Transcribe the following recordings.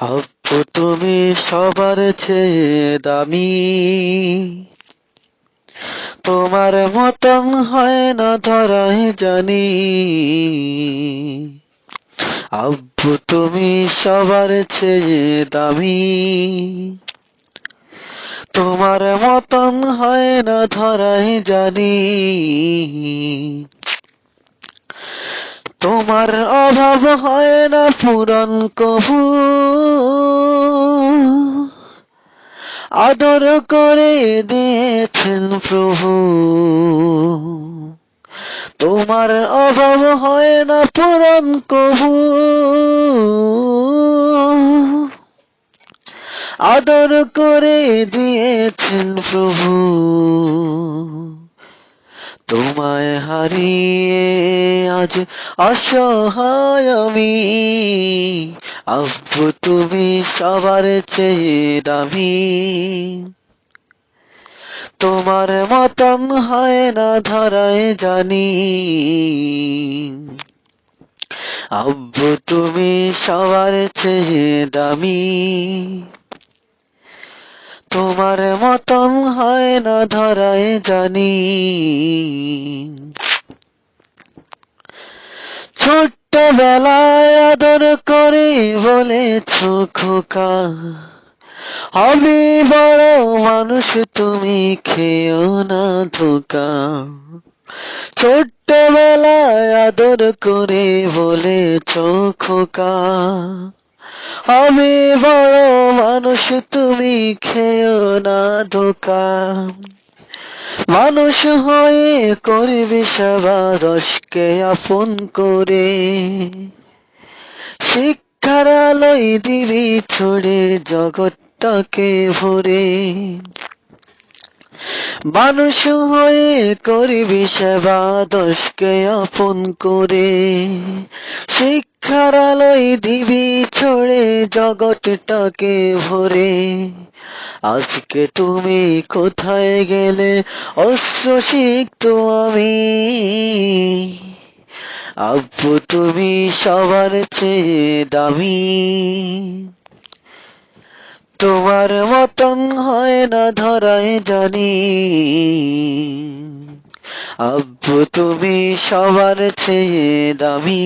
আব্বু তুমি সবার চেয়ে দামি। তোমার মতন হয় না ধরাই জানি। আব্বু, তুমি সবার চেয়ে দামি। তোমার মতন হয় না ধরাই জানি। তোমার অভাব হয় না পূরণ কবু আদর করে দিয়েছেন প্রভু। তোমার অভাব হয় না পূরণ কবু আদর করে দিয়েছেন প্রভু। তোমায় হারিয়ে আজ অসহায় আমি। আব্বু, তুমি সবার চেয়ে দামি। তোমার মতন হয় না ধরায় জানি। আব্বু, তুমি সবার চেয়ে দামি। তোমার মতন হয় না ধরায় জানি। ছোট্ট বেলায় আদর করে বলেছ খোকা, আমি বড় মানুষ, তুমি খেও না ধোকা। ছোট্ট বেলায় আদর করে বলেছ খোকা আমি বড় মানুষ, তুমি খেও না ধোকা মানুষ হয়ে করবি সেবা রসকে আপন করে। শিক্ষার আলোয় দিবি ছড়ে জগৎটাকে ভরে। মানুষ হয়ে করবি সেবা দশকে আপন করে। শিক্ষার আলোয় দিবি ছড়ে জগৎটাকে ভরে। আজকে তুমি কোথায় গেলে? শিখত আমি। আব্বু, তুমি সবার চেয়ে দামি। তোমার মতন হয় না ধরায় জানি। আব্বু তুমি সবার চেয়ে দামি।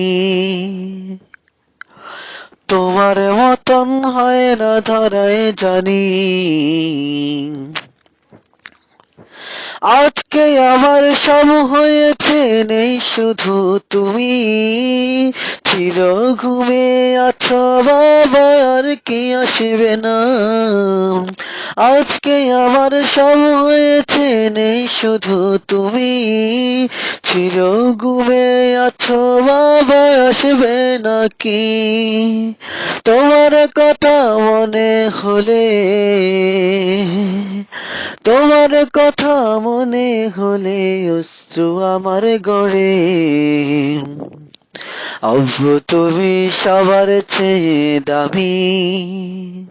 তোমার মতন হয় না ধরায় জানি। আজকে আমার সব হয়েছে, নেই শুধু তুমি। চির ঘুমে আছো বাবা, আর কি আসবে না। আজকে আমার সব হয়েছে, নেই শুধু তুমি। চির ঘুমে আছো বাবা, আসবে নাকি? তোমার কথা মনে হলে, তোমার কথা মনে হলে অশ্রু আমার গড়ে। অভ্র তুমি সবার চেয়ে দামি।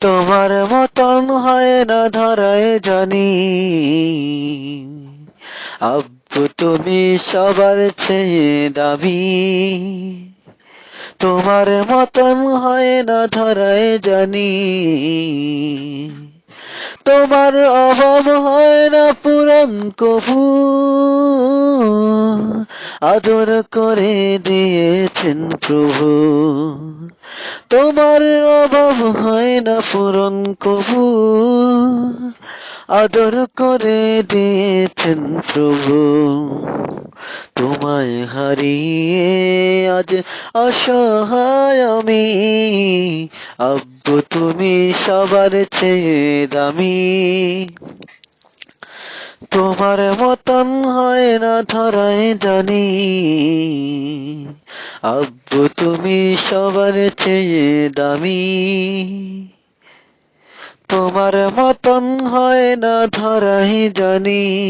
তোমার মতন হয় না ধরায় জানি। আব্বু তুমি সবার চেয়ে দামি। তোমার মতন হয় না ধরায় জানি। তোমার অভাব হয় না পূরণ কবু। আদর করে দিয়েছেন প্রভু। তোমার অভাব হয় না পূরণ কবু। আদর করে দিয়েছেন প্রভু। তোমায় হারিয়ে আজ অসহায় আমি। আব্বু, তুমি সবার চেয়ে দামি। তোমার মতন হয় না ধরায় জানি। আব্বু, তুমি সবার চেয়ে দামি। তোমার মতন হয় না ধরাই জানি।